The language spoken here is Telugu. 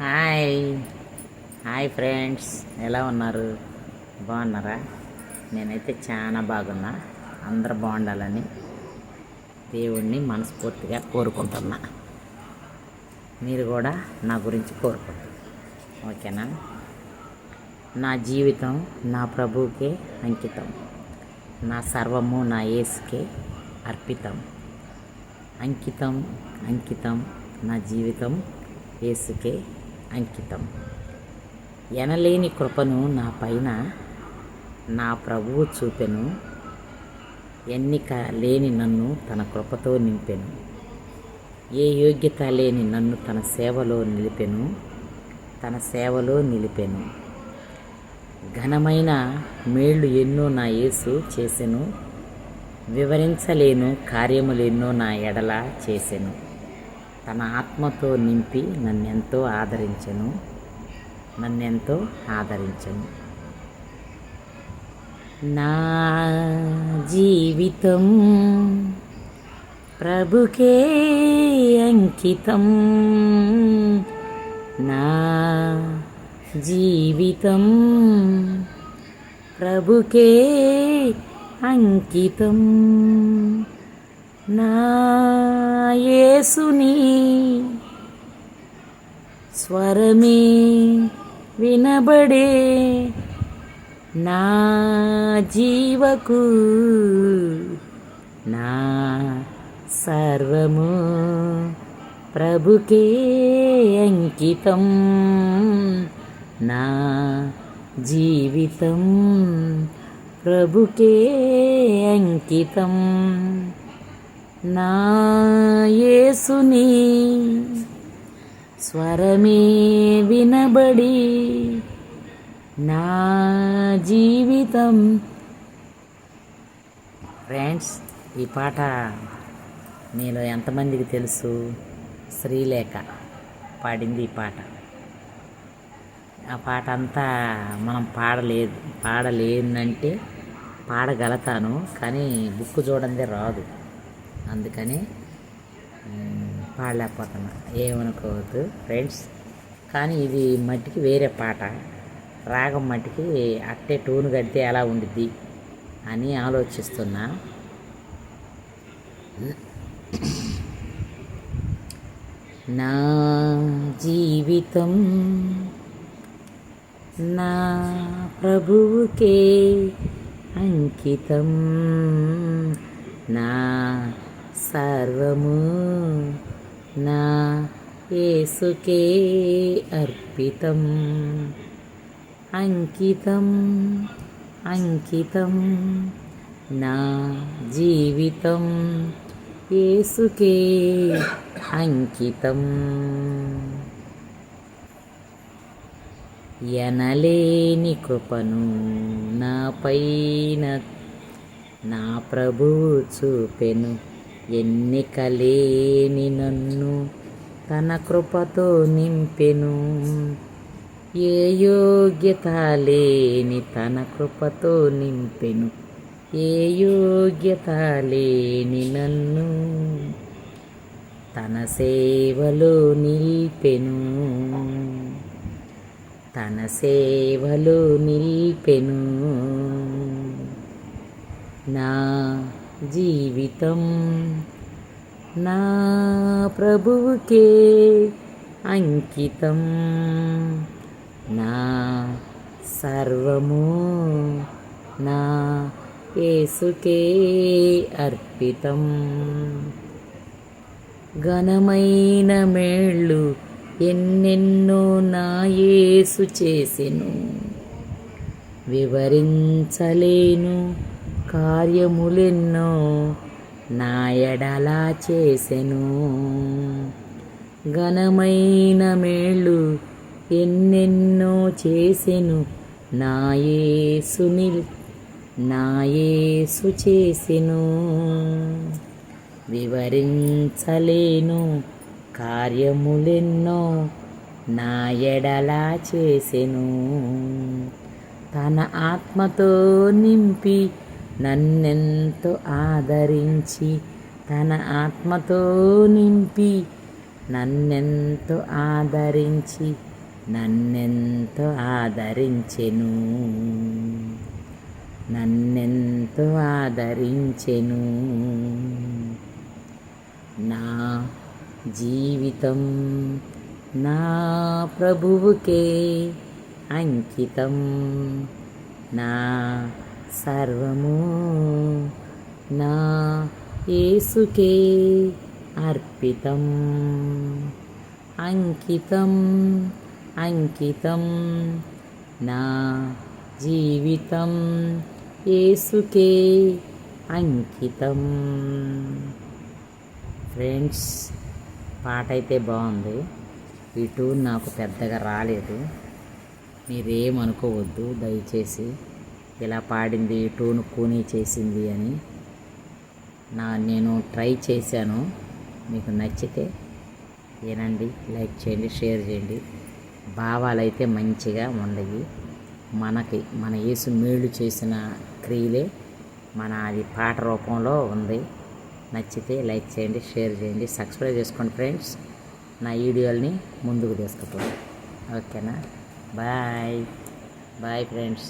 హాయ్. Hi friends. ఎలా ఉన్నారు? బాగున్నారా? నేనైతే చాలా బాగున్నా. అందరు బాగుండాలని దేవుణ్ణి మనస్ఫూర్తిగా కోరుకుంటున్నా. మీరు కూడా నా గురించి కోరుకోండి. ఓకేనా? నా జీవితం నా ప్రభువుకే అంకితం. నా సర్వము నా ఏసుకే అర్పితం. అంకితం అంకితం నా జీవితం ఏసుకే అంకితం. ఎనలేని కృపను నా పైన నా ప్రభువు చూపెను. ఎన్నిక లేని నన్ను తన కృపతో నింపెను. ఏ యోగ్యత లేని నన్ను తన సేవలో నిలిపెను. తన సేవలో నిలిపెను. ఘనమైన మేళ్ళు ఎన్నో నా యేసు చేసెను. వివరించలేను కార్యములెన్నో నా ఎడల చేసెను. తన ఆత్మతో నింపి నన్నెంతో ఆదరించను నన్నెంతో ఆదరించెను. నా జీవితం ప్రభుకే అంకితం. నా జీవితం ప్రభుకే అంకితం. నా యేసుని స్వరమే వినబడే నా జీవకు నా సర్వము ప్రభుకే అంకితం. నా జీవితం ప్రభుకే అంకితం. నా యేసుని స్వరమే వినబడి నా జీవితం. ఫ్రెండ్స్ ఈ పాట మీలో ఎంతమందికి తెలుసు? శ్రీలేఖ పాడింది ఈ పాట. ఆ పాట అంతా మనం పాడలేదు పాడలేనంటే పాడగలతాను కానీ బుక్ చూడందే రాదు. అందుకని పాడలేకపోతున్నా. ఏమనుకోవద్దు ఫ్రెండ్స్. కానీ ఇది మట్టికి వేరే పాట. రాగం మట్టికి అట్టే టూన్ కడితే ఎలా ఉండిద్ది అని ఆలోచిస్తున్నా. నా జీవితం నా ప్రభువుకే అంకితం. నా సర్వము నా యేసుకే అర్పితం. అంకితం అంకితం నా జీవితం. యేసుకే అంకితం. ఎనలేని కృపను నా పైన నా ప్రభు చూపెను. ఎన్నికలేని నన్ను తన కృపతో నింపెను. ఏ యోగ్యత లేని తన కృపతో నింపెను. ఏ యోగ్యత లేని నన్ను తన సేవలో నిల్పెను. తన సేవలో నిల్పెను. నా జీవితం. నా ప్రభువుకే అంకితం. నా సర్వము నా యేసుకే అర్పితం. ఘనమైన మేళ్ళు ఎన్నెన్నో నా యేసు చేసెను. వివరించలేను కార్యములెన్నో నాయడలా చేసెను. ఘనమైన మేళ్ళు ఎన్నెన్నో చేసెను. నాయే సునిల్ నాయే యేసు చేసెను. వివరించలేను కార్యములెన్నో నా ఎడలా చేసెను. తన ఆత్మతో నింపి నన్నెంతో ఆదరించి తన ఆత్మతో నింపి నన్నెంతో ఆదరించి నన్నెంతో ఆదరించెను. నన్నెంతో ఆదరించెను. నా జీవితం నా ప్రభువుకే అంకితం నా సర్వము. నా యేసుకే అర్పితం. అంకితం అంకితం నా జీవితం. యేసుకే అంకితం. ఫ్రెండ్స్ పాట అయితే బాగుంది. ఈ ట్యూన్ నాకు పెద్దగా రాలేదు. మీరేమనుకోవద్దు దయచేసి ఇలా పాడింది టోను కూని చేసింది అని నా నేను ట్రై చేశాను. మీకు నచ్చితే వినండి లైక్ చేయండి షేర్ చేయండి. భావాలు అయితే మంచిగా ఉండయి. మనకి మన యేసు మేలు చేసిన క్రియలే మన అది పాట రూపంలో ఉంది. నచ్చితే లైక్ చేయండి షేర్ చేయండి సబ్స్క్రైబ్ చేసుకోండి ఫ్రెండ్స్. నా వీడియోల్ని ముందుకు తీసుకుపోండి ఓకేనా? Bye bye friends